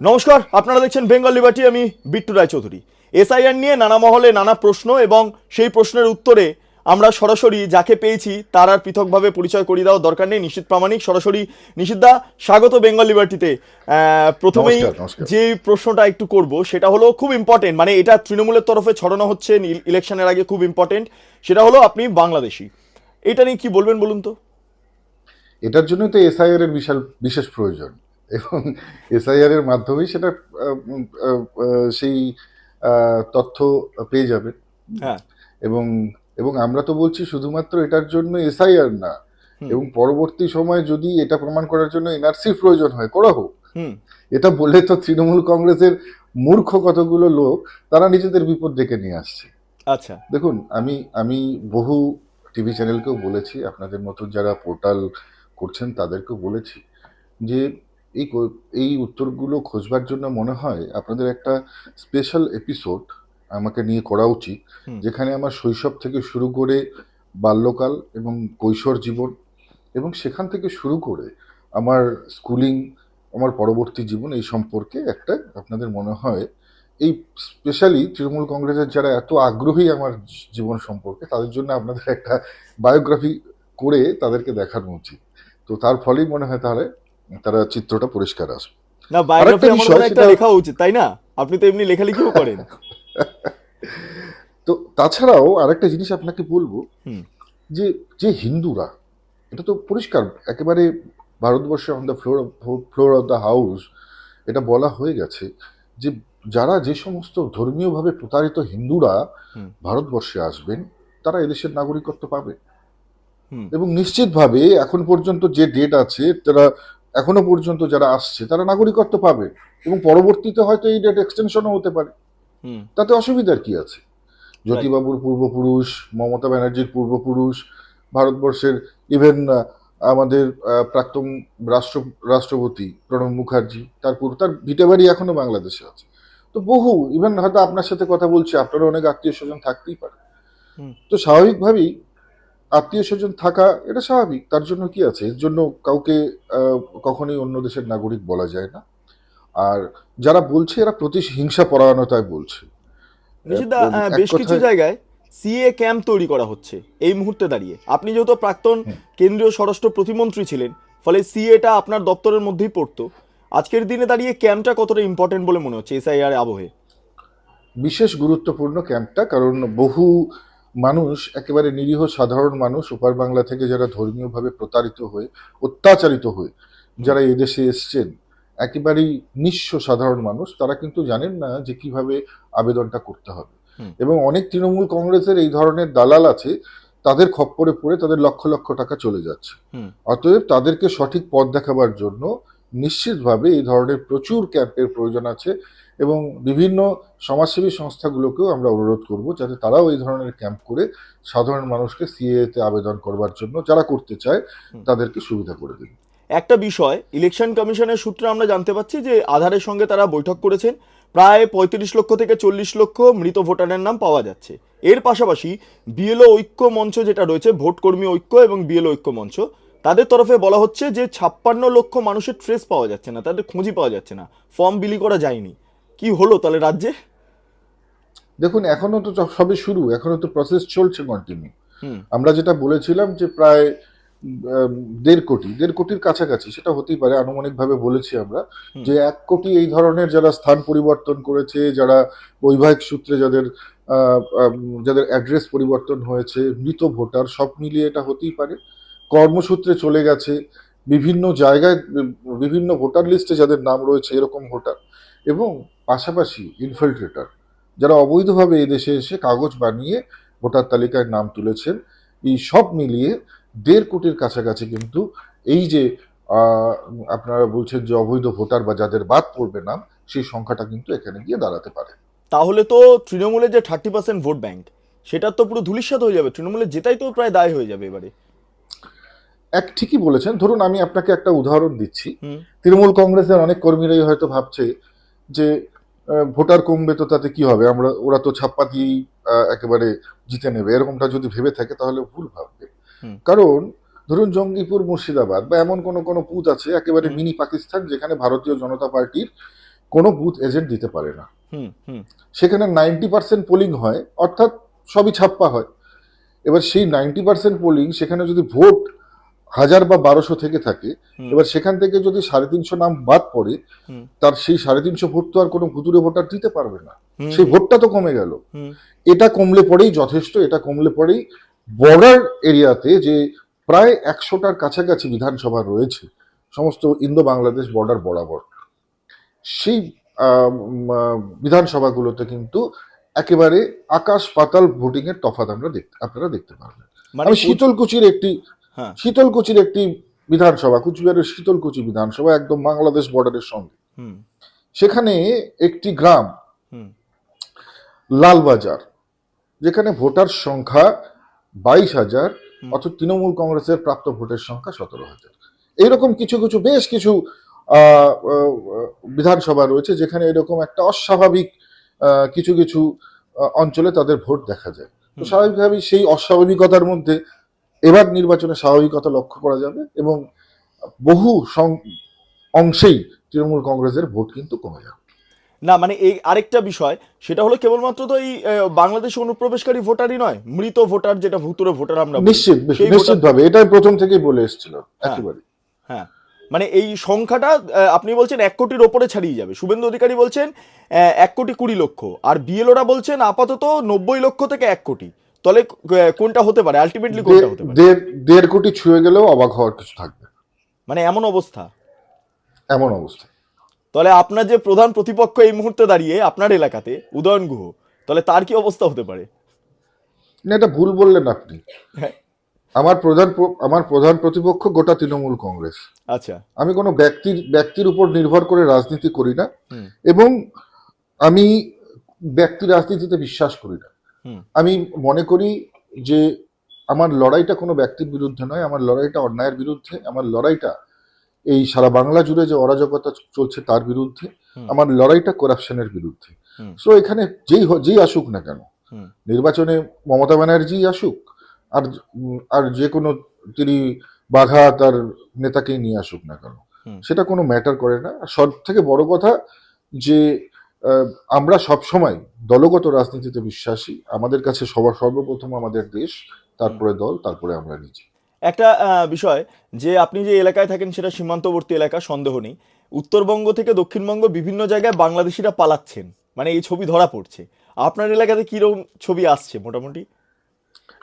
নমস্কার আপনারা দেখছেন বেঙ্গল লিবার্টি আমি বিট্টু রায়চৌধুরী। এসআইআর নিয়ে নানা মহলে নানা প্রশ্ন এবং সেই প্রশ্নের উত্তরে আমরা সরাসরি যাকে পেয়েছি তার আর পৃথকভাবে পরিচয় করিয়ে দেওয়ার দরকার নেই নিশ্চিত প্রামাণিক। সরাসরি নিষিদ্ধা স্বাগত বেঙ্গল লিবার্টিতে প্রথমেই। যে প্রশ্নটা একটু করব সেটা হলো খুব ইম্পর্টেন্ট মানে এটা তৃণমূলের তরফে ছড়ানো হচ্ছে ইলেকশনের আগে খুব ইম্পর্টেন্ট সেটা হলো আপনি বাংলাদেশি। এটা নিয়ে কি বলবেন বলুন তো? এটার জন্যই তো এসআইআর এর বিশাল বিশেষ প্রয়োজন। এবং এসআইআর এর মাধ্যমেই সেটা সেই তথ্য পেয়ে যাবে। হ্যাঁ। এবং এবং আমরা তো বলছি শুধুমাত্র এটার জন্য এসআইআর না। এবং পরবর্তী সময়ে যদি এটা প্রমাণ করার জন্য এনআরসির প্রয়োজন হয় করা হোক। এটা বললে তো তৃণমূল কংগ্রেসের মূর্খ কতগুলো লোক তারা নিজেদের বিপদ ডেকে নিয়ে আসছে। আচ্ছা। দেখুন আমি আমি বহু টিভি চ্যানেলকেও বলেছি আপনাদের মতো যারা পোর্টাল করছেন তাদেরকেও বলেছি যে এই এই উত্তরগুলো খোঁজবার জন্য মনে হয় আপনাদের একটা স্পেশাল এপিসোড আমাকে নিয়ে করা উচিত যেখানে আমার শৈশব থেকে শুরু করে বাল্যকাল এবং কৈশোর জীবন এবং সেখান থেকে শুরু করে আমার স্কুলিং আমার পরবর্তী জীবন এই সম্পর্কে একটা আপনাদের মনে হয়। এই স্পেশালি তৃণমূল কংগ্রেসের যারা এত আগ্রহী আমার জীবন সম্পর্কে তাদের জন্য আপনাদের একটা বায়োগ্রাফি করে তাদেরকে দেখানো উচিত। তো তার ফলেই মনে হয় তাহলে তারা চিত্রটা পরিষ্কার আসবে না বায়োগ্রাফি আমার একটা লেখা উচিত তাই না? আপনি তো এমনি লেখালেখিও করেন। তো তাছাড়াও আরেকটা জিনিস আপনাকে বলব যে যে হিন্দুরা এটা তো পরিষ্কার একেবারে ভারতবর্ষে on the floor floor of the house এটা বলা হয়ে গেছে যে যারা যে সমস্ত ধর্মীয়ভাবে প্রতারিত হিন্দুরা ভারতবর্ষে আসবেন তারা এদেশের নাগরিকত্ব পাবে। এবং নিশ্চিতভাবে এখন পর্যন্ত যে ডেট আছে তারা এখনও পর্যন্ত যারা আসছে তারা নাগরিকত্ব পাবে এবং পরবর্তীতে হয়তো এই ডেট এক্সটেনশনও হতে পারে। হুম। তাতে অসুবিধার কি আছে? জ্যোতিবাবুর পূর্বপুরুষ মমতা ব্যানার্জির পূর্বপুরুষ ভারতবর্ষের ইভেন আমাদের প্রাক্তন রাষ্ট্র রাষ্ট্রপতি প্রণব মুখার্জি তার পূর্ব তার ভিটে বাড়ি এখনও বাংলাদেশে আছে। তো বহু ইভেন হয়তো আপনার সাথে কথা বলছি আপনারও অনেক আত্মীয় স্বজন থাকতেই পারে। তো স্বাভাবিকভাবেই আত্মীয় স্বজন থাকা এটা স্বাভাবিক। তার জন্য কি আছে? এর জন্য কাউকে কখনোই অন্য দেশের নাগরিক বলা যায় না। আর যারা বলছে এরা প্রতি হিংসা পরায়ণতায় বলছে। বেশ কিছু জায়গায় সিএ ক্যাম্প তৈরি করা হচ্ছে এই মুহূর্তে দাঁড়িয়ে। আপনি যেহেতু প্রাক্তন কেন্দ্রীয় স্বরাষ্ট্র প্রতিমন্ত্রী ছিলেন ফলে সিএটা আপনার দপ্তরের মধ্যেই পড়তো। আজকের দিনে দাঁড়িয়ে ক্যাম্পটা কতটা ইম্পর্টেন্ট বলে মনে হচ্ছে এসআইআর আবহে? বিশেষ গুরুত্বপূর্ণ ক্যাম্পটা কারণ বহু মানুষ একেবারে নিরীহ সাধারণ মানুষ ওপার বাংলা থেকে যারা ধর্মীয়ভাবে প্রতারিত হয়ে অত্যাচারিত হয়ে যারা এদেশে এসছেন একেবারেই নিঃস্ব সাধারণ মানুষ তারা কিন্তু জানেন না যে কীভাবে আবেদনটা করতে হবে। এবং অনেক তৃণমূল কংগ্রেসের এই ধরনের দালাল আছে তাদের খপ্পরে পড়ে তাদের লক্ষ লক্ষ টাকা চলে যাচ্ছে। অতএব তাদেরকে সঠিক পথ দেখাবার জন্য নিশ্চিতভাবে এই ধরনের প্রচুর ক্যাম্পের প্রয়োজন আছে এবং বিভিন্ন সমাজসেবী সংস্থাগুলোকেও আমরা অনুরোধ করব যাতে তারাও এই ধরনের ক্যাম্প করে সাধারণ মানুষকে সিএ তে আবেদন করবার জন্য যারা করতে চায় তাদেরকে সুবিধা করে দিন। একটা বিষয় ইলেকশন কমিশনের সূত্রে আমরা জানতে পাচ্ছি যে আধারের সঙ্গে তারা বৈঠক করেছেন প্রায় পঁয়ত্রিশ লক্ষ থেকে চল্লিশ লক্ষ মৃত ভোটারের নাম পাওয়া যাচ্ছে। এর পাশাপাশি বিএলও ঐক্য মঞ্চ যেটা রয়েছে ভোটকর্মী ঐক্য এবং বিএলও ঐক্য মঞ্চ তাদের তরফে বলা হচ্ছে যে ছাপ্পান্ন লক্ষ মানুষের ট্রেস পাওয়া যাচ্ছে না তাদের খুঁজি পাওয়া যাচ্ছে না। ফর্ম বিলি করা যায়নি। কি হলো তাহলে রাজ্যে? দেখুন এখনও তো সব- শুরু এখনও তো প্রসেস চলছে কন্টিনিউ আমরা যেটা বলেছিলাম যে প্রায় দেড় কোটি দেড় কোটির কাছাকাছি সেটা হতেই পারে আনুমানিকভাবে বলেছি আমরা যে এক কোটি এই ধরনের যারা স্থান পরিবর্তন করেছে যারা বৈবাহিক সূত্রে যাদের যাদের অ্যাড্রেস পরিবর্তন হয়েছে মৃত ভোটার সব মিলিয়ে এটা হতেই পারে। কর্মসূত্রে চলে গেছে, বিভিন্ন জায়গায়, বিভিন্ন ভোটার লিস্টে যাদের নাম রয়েছে এরকম ভোটার এবং পাশাপাশি ইনফিল্ট্রেটার যারা অবৈধভাবে এই দেশে এসে কাগজ বানিয়ে ভোটার তালিকায় নাম তুলেছেন, এই সব মিলিয়ে দেড় কোটির কাছাকাছি কিন্তু এই যে আপনারা বলছেন যে অবৈধ ভোটার বা যাদের বাদ পড়বে নাম, সেই সংখ্যাটা কিন্তু এখানে গিয়ে দাঁড়াতে পারে। তাহলে তো তৃণমূলের যে থার্টি পার্সেন্ট ভোট ব্যাংক সেটা তো পুরো ধুলিস্বাদ হয়ে যাবে। তৃণমূলের যেটাই তো প্রায় দায় হয়ে যাবে এবারে। এক ঠিকই বলেছেন। ধরুন আমি আপনাকে একটা উদাহরণ দিচ্ছি। তৃণমূল কংগ্রেসের অনেক কর্মীরাই হয়তো ভাবছে যে ভোটার কমবে তো তাতে কি হবে? আমরা ওরা তো ছাপ্পা দিয়েই একেবারে জিতে নেবে। এরকমটা যদি ভেবে থাকে তাহলে ভুল ভাববে। কারণ ধরুন জঙ্গিপুর মুর্শিদাবাদ বা এমন কোনো কোনো পুত আছে একেবারে মিনি পাকিস্তান যেখানে ভারতীয় জনতা পার্টির কোনো বুথ এজেন্ট দিতে পারে না। সেখানে নাইনটি পার্সেন্ট পোলিং হয় অর্থাৎ সবই ছাপ্পা হয়। এবার সেই নাইনটি পার্সেন্ট পোলিং সেখানে যদি ভোট হাজার বা বারোশো থেকে থাকে। এবার সেখান থেকে যদি সাড়ে তিনশো নাম বাদ পড়ে তার সেই সাড়ে তিনশো ভোট তো আর কোনো ভুতুরে ভোটার দিতে পারবে না। সেই ভোটটা তো কমে গেল। এটা কমলে পরেই যথেষ্ট এটা কমলে পরেই বর্ডার এরিয়াতে যে প্রায় একশোটার কাছাকাছি বিধানসভা রয়েছে সমস্ত ইন্দো বাংলাদেশ বর্ডার বরাবর সেই বিধানসভাগুলোতে কিন্তু একেবারে আকাশ পাতাল ভোটিং এর তফাৎ আমরা দেখতে আপনারা দেখতে পারবেন। মানে আমি শীতলকুচির একটি। শীতলকুচির একটি বিধানসভা কুচবিহারের শীতলকুচি বিধানসভা একদম বাংলাদেশ বর্ডারের সঙ্গে। সেখানে একটি গ্রাম লালবাজার যেখানে ভোটার সংখ্যা বাইশ হাজার। অথচ তৃণমূল কংগ্রেসের প্রাপ্ত ভোটের সংখ্যা সতেরো হাজার। এইরকম কিছু কিছু বেশ কিছু বিধানসভা রয়েছে যেখানে এরকম একটা অস্বাভাবিক আহ, কিছু কিছু অঞ্চলে তাদের ভোট দেখা যায়। তো স্বাভাবিকভাবেই সেই অস্বাভাবিকতার মধ্যে এবার নির্বাচনে স্বাভাবিকতা লক্ষ্য করা যাবে এবং বহু অংশেই তৃণমূল কংগ্রেসের ভোট কিন্তু কমে যাবে না মানে এই আরেকটা বিষয় সেটা হলো কেবলমাত্র তো এই বাংলাদেশে অনুপ্রবেশকারী ভোটারই নয় মৃত ভোটার যেটা ভুতুরে ভোটার আমরা নিশ্চিত সেই নিশ্চিত ভাবে এটাই প্রথম থেকেই বলে এসেছিল হ্যাঁ। একেবারে হ্যাঁ মানে এই সংখ্যাটা আপনি বলছেন এক কোটির ওপরে ছাড়িয়ে যাবে শুভেন্দু অধিকারী বলছেন এক কোটি কুড়ি লক্ষ আর বিএলওরা বলছেন আপাতত নব্বই লক্ষ থেকে এক কোটি তাহলে কোনটা হতে পারে? আলটিমেটলি কোনটা হতে পারে? দেড় কোটি ছুঁয়ে গেলেও অবাক হওয়ার কিছু থাকবে। মানে এমন অবস্থা? এমন অবস্থা। তাহলে আপনার যে প্রধান প্রতিপক্ষ এই মুহূর্তে দাঁড়িয়ে আপনার এলাকাতে উদয়ন গুহ তাহলে তার কি অবস্থা হতে পারে? না এটা ভুল বললেন আপনি। হ্যাঁ। আমার প্রধান আমার প্রধান প্রতিপক্ষ গোটা তৃণমূল কংগ্রেস। আচ্ছা। আমি কোনো ব্যক্তির ব্যক্তির উপর নির্ভর করে রাজনীতি করি না এবং আমি ব্যক্তি রাজনীতিতে বিশ্বাস করি না। আমি মনে করি যে আমার লড়াইটা কোনো ব্যক্তির বিরুদ্ধে নয় আমার লড়াইটা অন্যায়ের বিরুদ্ধে আমার লড়াইটা এই সারা বাংলা জুড়ে যে অরাজকতা চলছে তার বিরুদ্ধে আমার লড়াইটা করাপশনের বিরুদ্ধে। সো এখানে যেই যেই আসুক না কেন নির্বাচনে মমতা ব্যানার্জি আসুক আর আর যে কোনো তিনি বাঘা তার নেতাকেই নিয়ে আসুক না কেন সেটা কোনো ম্যাটার করে না। সব থেকে বড় কথা যে আমরা সব সময় দলগত রাজনীতিতে বিশ্বাসী। আমাদের কাছে সবার সর্বপ্রথম আমাদের দেশ তারপরে দল তারপরে আমরা নিজে। একটা বিষয় যে আপনি যে এলাকায় থাকেন সেটা সীমান্তবর্তী এলাকা সন্দেহ নেই। উত্তরবঙ্গ থেকে দক্ষিণবঙ্গ বিভিন্ন জায়গায় বাংলাদেশিরা পালাচ্ছেন। মানে এই ছবি ধরা পড়ছে। আপনার এলাকাতে কীরকম ছবি আসছে মোটামুটি?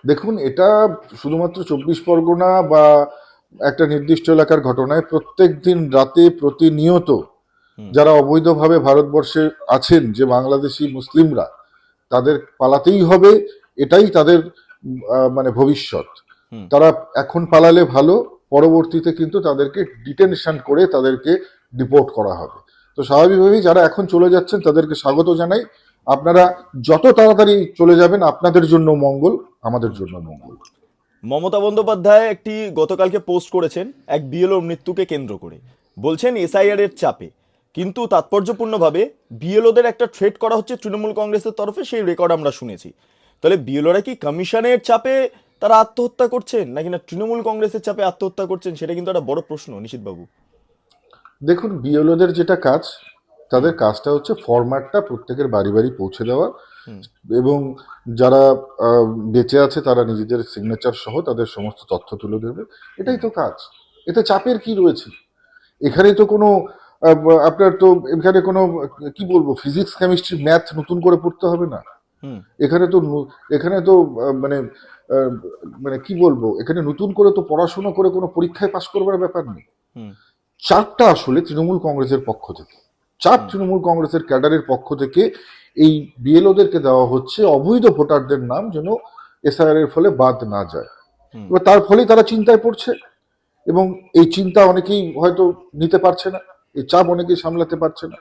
দেখুন এটা শুধুমাত্র চব্বিশ পরগনা বা একটা নির্দিষ্ট এলাকার ঘটনায় প্রত্যেক দিন রাতে প্রতিনিয়ত। যারা অবৈধভাবে ভারতবর্ষে আছেন যে বাংলাদেশি মুসলিমরা তাদের পালাতেই হবে এটাই তাদের মানে ভবিষ্যৎ। তারা এখন পালালে ভালো পরবর্তীতে কিন্তু তাদেরকে ডিটেনশন করে তাদেরকে ডিপোর্ট করা হবে। তো স্বাভাবিকভাবেই যারা এখন চলে যাচ্ছেন তাদেরকে স্বাগত জানাই। আপনারা যত তাড়াতাড়ি চলে যাবেন আপনাদের জন্য মঙ্গল আমাদের জন্য মঙ্গল। মমতা বন্দ্যোপাধ্যায় একটি গতকালকে পোস্ট করেছেন এক বিএলও মৃত্যুকে কেন্দ্র করে। বলছেন এসআইআর এর চাপে। কিন্তু তাৎপর্যপূর্ণভাবে বিএলওদের একটা থ্রেট করা হচ্ছে তৃণমূল কংগ্রেসের তরফে সেই রেকর্ড আমরা শুনেছি। তাহলে বিএলওরা কি কমিশনের চাপে তারা আত্মহত্যা করছেন নাকি না তৃণমূল কংগ্রেসের চাপে আত্মহত্যা করছেন সেটা কিন্তু একটা বড় প্রশ্ন নিশিতবাবু। দেখুন বিএলওদের যেটা কাজ তাদের কাজটা হচ্ছে ফরম্যাটটা প্রত্যেকের বাড়ি বাড়ি পৌঁছে দেওয়া এবং যারা বেঁচে আছে তারা নিজেদের সিগনেচার সহ তাদের সমস্ত তথ্য তুলে দেবে। এটাই তো কাজ। এতে চাপের কি রয়েছে? এখানে তো কোনো আপনার তো এখানে কোনো কি বলব ফিজিক্স কেমিস্ট্রি ম্যাথ নতুন করে পড়তে হবে না। এখানে তো এখানে তো মানে মানে কি বলব এখানে নতুন করে তো পড়াশোনা করে কোনো পরীক্ষায় পাশ করবার ব্যাপার নেই। চাপটা আসলে তৃণমূল কংগ্রেসের পক্ষ থেকে চাপ তৃণমূল কংগ্রেসের ক্যাডারের পক্ষ থেকে এই বিএলওদেরকে দেওয়া হচ্ছে অবৈধ ভোটারদের নাম যেন এসআইআর এর ফলে বাদ না যায়। এবার তার ফলেই তারা চিন্তায় পড়ছে এবং এই চিন্তা অনেকেই হয়তো নিতে পারছে না। এই চাপ অনেকেই সামলাতে পারছে না।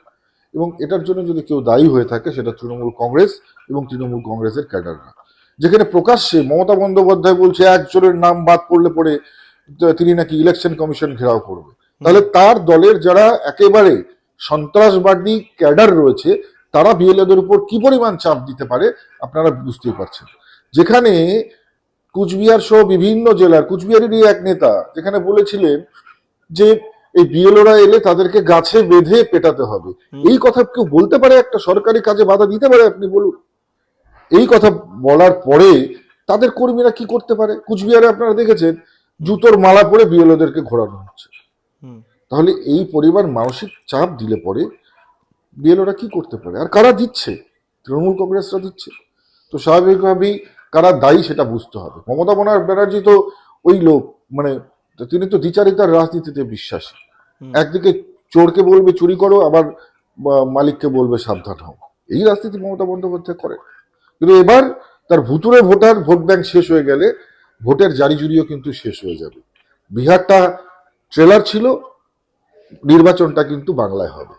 এবং এটার জন্য যদি কেউ দায়ী হয়ে থাকে, সেটা তৃণমূল কংগ্রেস এবং তৃণমূল কংগ্রেসের ক্যাডাররা। যেখানে প্রকাশ্যে মমতা বন্দ্যোপাধ্যায় বলছে, একজনের নাম বাদ পড়লে পরে তিনি নাকি ইলেকশন কমিশন ঘেরাও করবে। তাহলে তার দলের যারা একেবারে সন্ত্রাসবাদী ক্যাডার রয়েছে, তারা বিএলএদের উপর কি পরিমাণ চাপ দিতে পারে, আপনারা বুঝতেই পারছেন। যেখানে কুচবিহার সহ বিভিন্ন জেলার, কুচবিহারেরই এক নেতা, যেখানে বলেছিলেন যে এই বিএলওরা এলে তাদেরকে গাছে বেঁধে পেটাতে হবে। এই কথা কেউ বলতে পারে একটা সরকারি কাজে বাধা দিতে পারে আপনি বলুন। এই কথা বলার পরে তাদের কর্মীরা কি করতে পারে? কুচবিহারে আপনারা দেখেছেন জুতোর মালা পরে বিএলওদেরকে ঘোরানো হচ্ছে। তাহলে এই পরিবার মানসিক চাপ দিলে পরে বিএলওরা কি করতে পারে? আর কারা দিচ্ছে? তৃণমূল কংগ্রেসরা দিচ্ছে। তো স্বাভাবিকভাবেই কারা দায়ী সেটা বুঝতে হবে। মমতা বনার ব্যানার্জি তো ওই লোক মানে তিনি তো দ্বিচারিতার রাজনীতিতে বিশ্বাসী। একদিকে চোরকে বলবে চুরি করো আবার মালিককে বলবে সাবধান হও। এই রাজনীতি মমতা বন্দ্যোপাধ্যায় করে। কিন্তু এবার তার ভুতুরে ভোটার ভোট ব্যাংক শেষ হয়ে গেলে ভোটের জারি জুরিও কিন্তু শেষ হয়ে যাবে। বিহারটা ট্রেলার ছিল নির্বাচনটা কিন্তু বাংলায় হবে।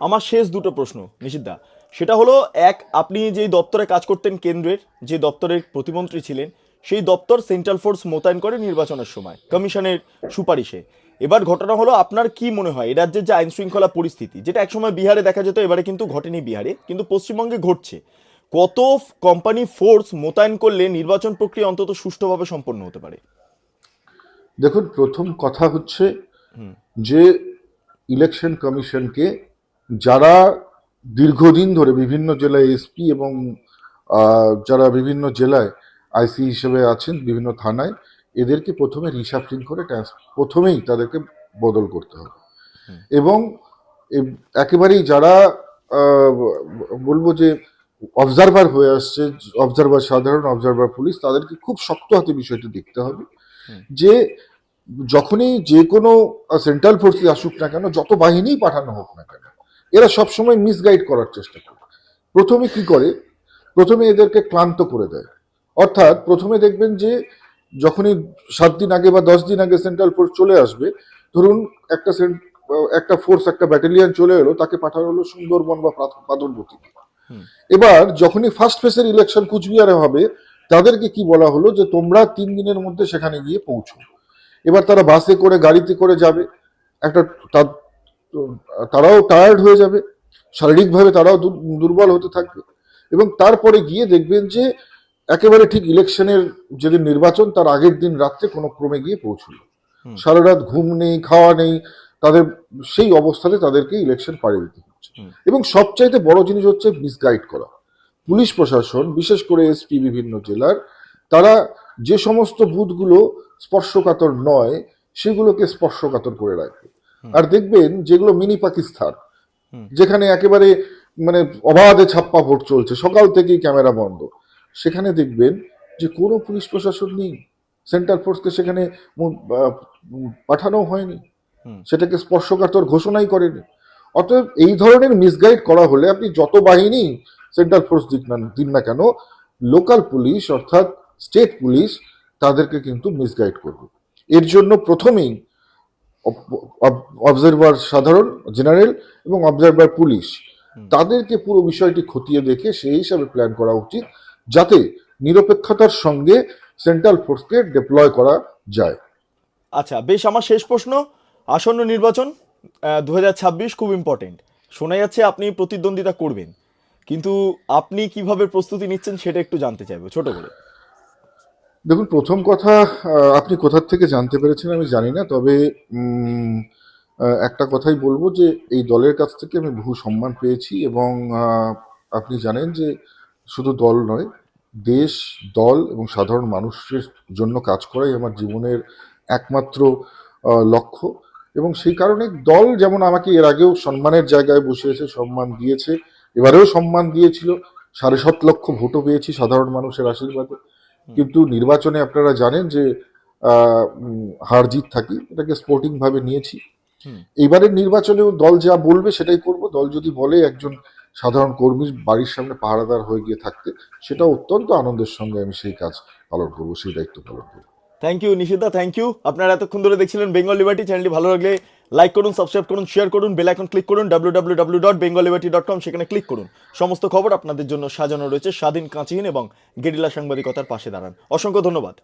আমার শেষ দুটো প্রশ্ন নিষিদ্ধা সেটা হলো এক আপনি যেই দপ্তরে কাজ করতেন কেন্দ্রের যে দপ্তরের প্রতিমন্ত্রী ছিলেন সেই দপ্তর সেন্ট্রাল ফোর্স মোতায়েন করে নির্বাচনের সময়। কমিশনের সুপারিশে। এবার ঘটনা হলো আপনার কি মনে হয়? এ রাজ্যের যে আইন শৃঙ্খলা পরিস্থিতি যেটা একসময় বিহারে দেখা যেত এবারে কিন্তু ঘটেনি বিহারে কিন্তু পশ্চিমবঙ্গে ঘটছে। কত কোম্পানি ফোর্স মোতায়েন করলে নির্বাচন প্রক্রিয়া অন্তত সুষ্ঠুভাবে সম্পন্ন হতে পারে? দেখুন প্রথম কথা হচ্ছে যে ইলেকশন কমিশনকে যারা দীর্ঘদিন ধরে বিভিন্ন জেলায় এসপি এবং যারা বিভিন্ন জেলায় আইসি হিসেবে আছেন বিভিন্ন থানায় এদেরকে প্রথমে রিসাফলিং করে প্রথমেই তাদেরকে বদল করতে হবে। এবং একেবারেই যারা বলব যে অবজারভার হয়ে আসছে অবজারভার সাধারণ অবজারভার পুলিশ তাদেরকে খুব শক্ত হাতে বিষয়টি দেখতে হবে যে যখনই যে কোনো সেন্ট্রাল ফোর্সই আসুক না কেন যত বাহিনী পাঠানো হোক না কেন এরা সবসময় মিসগাইড করার চেষ্টা করে। প্রথমে কি করে? প্রথমে এদেরকে ক্লান্ত করে দেয়। অর্থাৎ প্রথমে দেখবেন যে যখনই সাত দিন আগে বা দশ দিন আগে সেন্ট্রাল ফোর্স চলে আসবে ধরুন একটা একটা ফোর্স একটা ব্যাটালিয়ন চলে এলো তাকে পাঠানো হলো সুন্দরবন বা পাথ- এবার যখনই ফার্স্ট ফেসের ইলেকশন কুচবিহারে হবে তাদেরকে কি বলা হলো যে তোমরা তিন দিনের মধ্যে সেখানে গিয়ে পৌঁছো। এবার তারা বাসে করে গাড়িতে করে যাবে। একটা তারাও টায়ার্ড হয়ে যাবে। শারীরিকভাবে তারাও দুর- দুর্বল হতে থাকবে। এবং তারপরে গিয়ে দেখবেন যে একেবারে ঠিক ইলেকশনের যেদিন নির্বাচন তার আগের দিন রাত্রে কোনো ক্রমে গিয়ে পৌঁছলো। সারা রাত ঘুম নেই খাওয়া নেই তাদের সেই অবস্থাতে তাদেরকে ইলেকশন পাড়িয়ে দিতে হচ্ছে। এবং সবচাইতে বড় জিনিস হচ্ছে মিসগাইড করা। পুলিশ প্রশাসন বিশেষ করে এসপি বিভিন্ন জেলার তারা যে সমস্ত বুথগুলো স্পর্শকাতর নয় সেগুলোকে স্পর্শকাতর করে রাখবে আর দেখবেন যেগুলো মিনি পাকিস্তান যেখানে একেবারে মানে অবাধে ছাপ্পা ভোট চলছে সকাল থেকেই ক্যামেরা বন্ধ। সেখানে দেখবেন যে কোনো পুলিশ প্রশাসন নেই। সেন্ট্রাল ফোর্সকে সেখানে পাঠানো হয়নি। সেটাকে স্পর্শকাতর ঘোষণাই করেনি। অতএব এই ধরনের মিসগাইড করা হলে আপনি যত বাহিনী সেন্ট্রাল ফোর্স দিক না দিন না কেন লোকাল পুলিশ অর্থাৎ স্টেট পুলিশ তাদেরকে কিন্তু মিসগাইড করবে। এর জন্য প্রথমেই অবজারভার সাধারণ জেনারেল এবং অবজারভার পুলিশ তাদেরকে পুরো বিষয়টি খতিয়ে দেখে সেই হিসাবে প্ল্যান করা উচিত। যাতে নিরপেক্ষতার সঙ্গে সেন্ট্রাল ফোর্সকে ডিপ্লয় করা যায়। আচ্ছা বেশ আমার শেষ প্রশ্ন। আসন্ন নির্বাচন দু হাজার ছাব্বিশ খুব ইম্পর্টেন্ট শোনা যাচ্ছে আপনি প্রতিদ্বন্দ্বিতা করবেন কিন্তু আপনি কীভাবে প্রস্তুতি নিচ্ছেন সেটা একটু জানতে চাইব ছোট করে। দেখুন প্রথম কথা আপনি কোথার থেকে জানতে পেরেছেন আমি জানি না তবে একটা কথাই বলব যে এই দলের কাছ থেকে আমি বহু সম্মান পেয়েছি এবং আপনি জানেন যে শুধু দল নয় দেশ দল এবং সাধারণ মানুষের জন্য কাজ করাই আমার জীবনের একমাত্র লক্ষ্য। এবং সেই কারণে দল যেমন আমাকে এর আগেও সম্মানের জায়গায় বসিয়েছে সম্মান দিয়েছে এবারেও সম্মান দিয়েছিল। সাড়ে সাত লক্ষ ভোটও পেয়েছি সাধারণ মানুষের আশীর্বাদে। কিন্তু নির্বাচনে আপনারা জানেন যে আহ, হার জিত থাকি এটাকে স্পোর্টিং ভাবে নিয়েছি। এইবারের নির্বাচনেও দল যা বলবে সেটাই করব। দল যদি বলে একজন সাধারণ কর্মীর বাড়ির সামনে পাহারাদার হয়ে গিয়ে থাকতে সেটা অত্যন্ত আনন্দের সঙ্গে আমি সেই কাজ পালন করব, সেই দায়িত্ব পালন করব। থ্যাংক ইউ নিষিদ্ধা থ্যাংক ইউ আপনারা এতক্ষণ ধরে দেখছিলেন বেঙ্গল লিবার্টি চ্যানেলটি ভালো লাগলে লাইক করুন সাবস্ক্রাইব করুন শেয়ার করুন বেল আইকন ক্লিক করুন কম সেখানে ক্লিক করুন। সমস্ত খবর আপনাদের জন্য সাজানো রয়েছে স্বাধীন, কাঁচিহীন এবং গেরিলা সাংবাদিকতার পাশে দাঁড়ান। অসংখ্য ধন্যবাদ।